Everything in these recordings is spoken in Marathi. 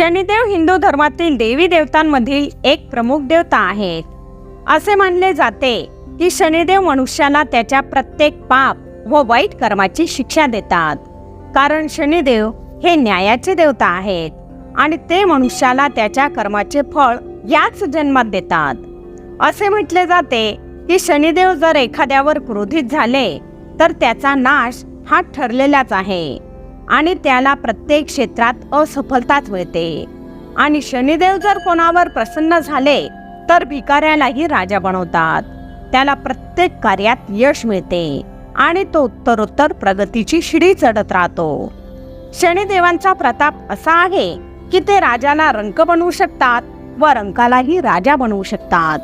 शनिदेव हिंदू धर्मातील देवी देवतांमधील एक प्रमुख देवता आहेत. असे मानले जाते की शनिदेव मनुष्याला त्याच्या प्रत्येक पाप व वाईट कर्माची शिक्षा देतात. कारण शनिदेव हे न्यायाचे देवता आहेत आणि ते मनुष्याला त्याच्या कर्माचे फळ याच जन्मात देतात. असे म्हटले जाते की शनिदेव जर एखाद्यावर क्रोधित झाले तर त्याचा नाश हा ठरलेलाच आहे. आणि त्याला प्रत्येक क्षेत्रात असफलताच मिळते. आणि शनिदेव जर कोणावर प्रसन्न झाले तर भिकाऱ्यालाही राजा बनवतात. त्याला प्रत्येक कार्यात यश मिळते आणि तो उत्तरोत्तर प्रगतीची शिडी चढत राहतो. शनिदेवांचा प्रताप असा आहे की ते राजाला रंक बनवू शकतात व रंकालाही राजा बनवू शकतात.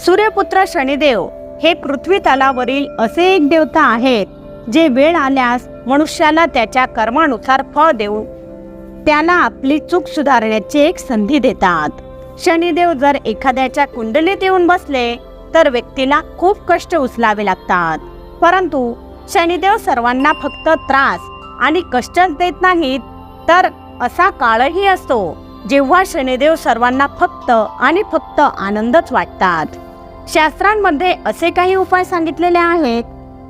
सूर्यपुत्र शनिदेव हे पृथ्वी तलावरील असे एक देवता आहेत जे वेळ आल्यास मनुष्याला त्याच्या कर्मानुसार फळ देऊन त्याला आपली चूक सुधारण्याची एक संधी देतात. शनिदेव जर एखाद्याच्या कुंडलीत येऊन बसले तर व्यक्तीला खूप कष्ट उचलावे लागतात. परंतु शनिदेव सर्वांना फक्त त्रास आणि कष्टच देत नाहीत तर असा काळही असतो जेव्हा शनिदेव सर्वांना फक्त आणि फक्त आनंदच वाटतात. शास्त्रांमध्ये असे काही उपाय सांगितलेले आहेत.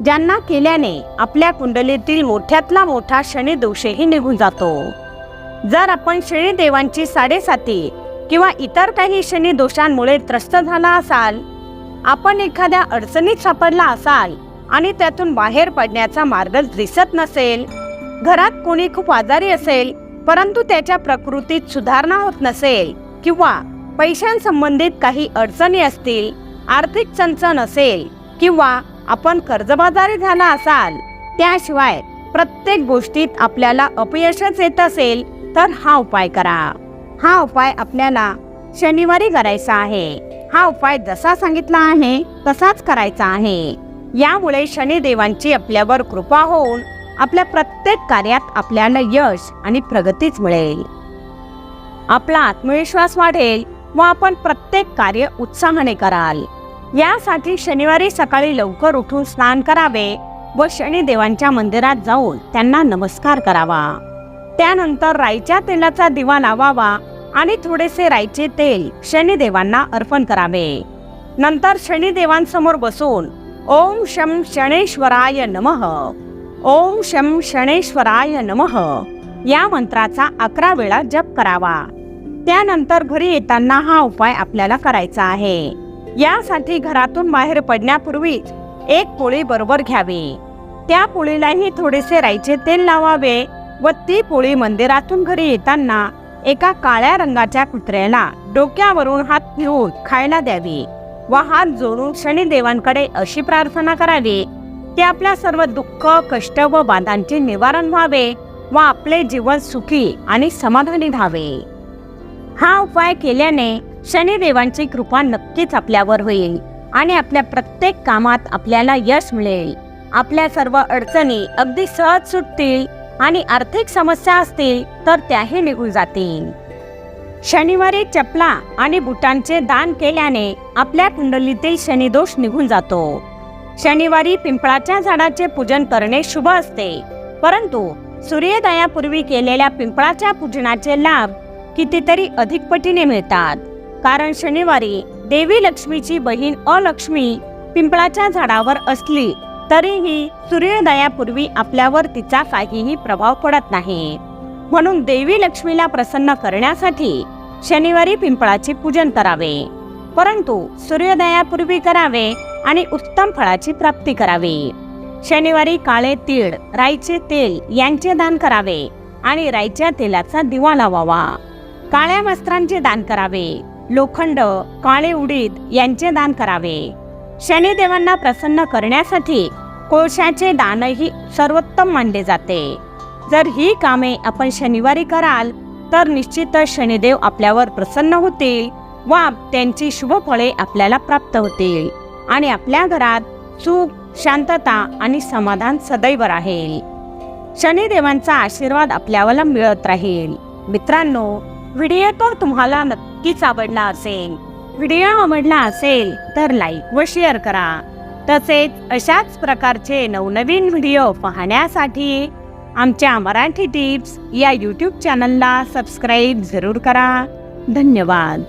ज्यांना केल्याने आपल्या कुंडलीतील मोठ्यातला मोठा शनी दोषही निघून जातो. जर आपण शनिदेवांची साडेसाती किंवा इतर काही शनी दोषांमुळे त्रस्त झाला असाल आपण एखाद्या अडचणीत सापडला असाल आणि त्यातून बाहेर पडण्याचा मार्ग दिसत नसेल घरात कोणी खूप आजारी असेल परंतु त्याच्या प्रकृतीत सुधारणा होत नसेल किंवा पैशांसंबंधित काही अडचणी असतील आर्थिक चणचण असेल किंवा आपण कर्जबाजारी झाला असाल त्याशिवाय प्रत्येक गोष्टीत आपल्याला अपयशच येत असेल तर हा उपाय करा. हा उपाय आपल्याला शनिवारी करायचा आहे. हा उपाय जसा सांगितला आहे तसाच करायचा आहे. यामुळे शनिदेवांची आपल्यावर कृपा होऊन आपल्या प्रत्येक कार्यात आपल्याला यश आणि प्रगतीच मिळेल. आपला आत्मविश्वास वाढेल व आपण प्रत्येक कार्य उत्साहाने कराल. यासाठी शनिवारी सकाळी लवकर उठून स्नान करावे व शनिदेवांच्या मंदिरात जाऊन त्यांना नमस्कार करावा. त्यानंतर राईच्या तेलाचा दिवा लावावा आणि थोडेसे राईचे तेल शनिदेवांना अर्पण करावे. नंतर शनिदेवांसमोर बसून ओम शम शणेश्वराय नमः. ओम शम शणेश्वराय नमः. या मंत्राचा अकरा वेळा जप करावा. त्यानंतर घरी येताना हा उपाय आपल्याला करायचा आहे. यासाठी घरातून बाहेर पडण्यापूर्वीच एक पोळी बरोबर घ्यावी. त्या पोळीलाही थोडेसे राईचे तेल लावावे व ती पोळी मंदिरातून घरी येताना एका काळ्या रंगाच्या कुत्र्याला डोक्यावरून हात घेऊन खायला द्यावी व हात जोडून शनिदेवांकडे अशी प्रार्थना करावी की आपल्या सर्व दुःख कष्ट व बाधांचे निवारण व्हावे व आपले जीवन सुखी आणि समाधानी व्हावे हा उपाय केल्याने शनिदेवांची कृपा नक्कीच आपल्यावर होईल आणि आपल्या प्रत्येक कामात आपल्याला यश मिळेल. आपल्या सर्व अडचणी अगदी सहज सुटतील आणि आर्थिक समस्या असतील तर त्याही निघून जातील. शनिवारी चपला आणि बुटांचे दान केल्याने आपल्या कुंडलीतील शनिदोष निघून जातो. शनिवारी पिंपळाच्या झाडाचे पूजन करणे शुभ असते. परंतु सूर्योदयापूर्वी केलेल्या पिंपळाच्या पूजनाचे लाभ कितीतरी अधिक पटीने मिळतात. कारण शनिवारी देवी लक्ष्मीची बहीण अलक्ष्मी पिंपळाच्या झाडावर असली तरीही सूर्योदयापूर्वी आपल्यावर तिचा काहीही प्रभाव पडत नाही. म्हणून देवी लक्ष्मीला प्रसन्न करण्यासाठी शनिवारी पिंपळाचे पूजन करावे. परंतु सूर्योदयापूर्वी करावे आणि उत्तम फळाची प्राप्ती करावी. शनिवारी काळे तीळ राईचे तेल यांचे दान करावे आणि राईच्या तेलाचा दिवा लावावा. काळ्या वस्त्रांचे दान करावे. लोखंड काळे उडीद यांचे दान करावे. शनिदेवांना प्रसन्न करण्यासाठी कोळशाचे दानही सर्वोत्तम मानले जाते. जर ही कामे आपण शनिवारी कराल तर निश्चितच शनिदेव आपल्यावर प्रसन्न होतील व त्यांची शुभ फळे आपल्याला प्राप्त होतील आणि आपल्या घरात सुख शांतता आणि समाधान सदैव राहील. शनिदेवांचा आशीर्वाद आपल्याला मिळत राहील. मित्रांनो व्हिडिओ तो तुम्हाला नक्कीच आवडला असेल. व्हिडिओ आवडला असेल तर लाईक व शेअर करा. तसेच अशाच प्रकारचे नवनवीन व्हिडिओ पाहण्यासाठी आमच्या मराठी टिप्स या यूट्यूब चॅनलला सबस्क्राईब जरूर करा. धन्यवाद.